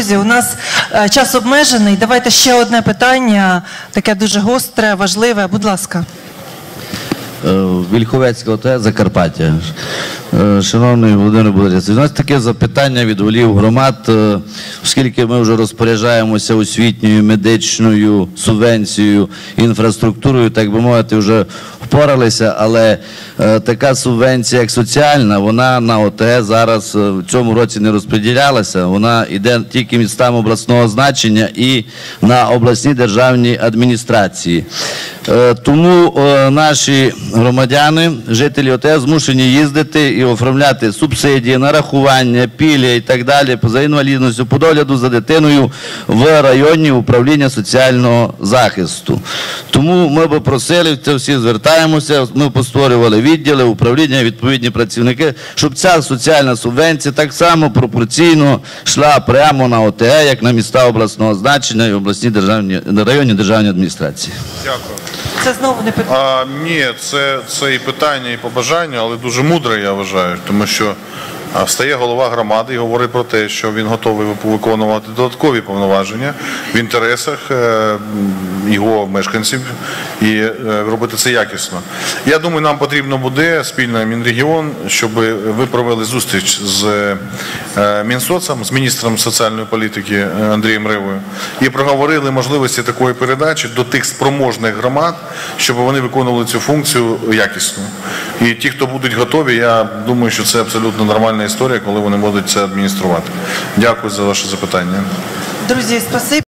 Друзі, у нас е, час обмежений. Давайте ще одне питання, таке дуже гостре, важливе. Будь ласка. Е, Вільховецька ОТ Закарпаття. Е, Шановний Володимир Борисович, у нас таке запитання від голів громад, оскільки ми вже розпоряджаємося освітньою, медичною субвенцією, інфраструктурою, так би мовити, вже впоралися, але е, така субвенція, як соціальна, вона на ОТГ зараз е, в цьому році не розподілялася. Вона йде тільки містам обласного значення і на обласні державні адміністрації. Е, Тому е, наші громадяни, жителі ОТС, змушені їздити і оформляти субсидії, нарахування, пілі і так далі за інвалідністю, по догляду за дитиною в районні управління соціального захисту. Тому ми би просили, це всі звертаємося, ми постворювали відділи, управління, відповідні працівники, щоб ця соціальна субвенція так само пропорційно йшла прямо на ОТГ, як на міста обласного значення і обласні державні районні державні адміністрації. Дякую. Це знову не питання. А, ні, це, це і питання, і побажання, але дуже мудре, я вважаю, тому що встає голова громади і говорить про те, що він готовий виконувати додаткові повноваження в інтересах е, його мешканців і е, робити це якісно. Я думаю, нам потрібно буде спільно Мінрегіон, щоб ви провели зустріч з е, Мінсоцом, з міністром соціальної політики е, Андрієм Ревою і проговорили можливості такої передачі до тих спроможних громад, щоб вони виконували цю функцію якісно. І ті, хто будуть готові, я думаю, що це абсолютно нормальна історія, коли вони будуть це адмініструвати. Дякую за ваше запитання. Друзі, спасибі.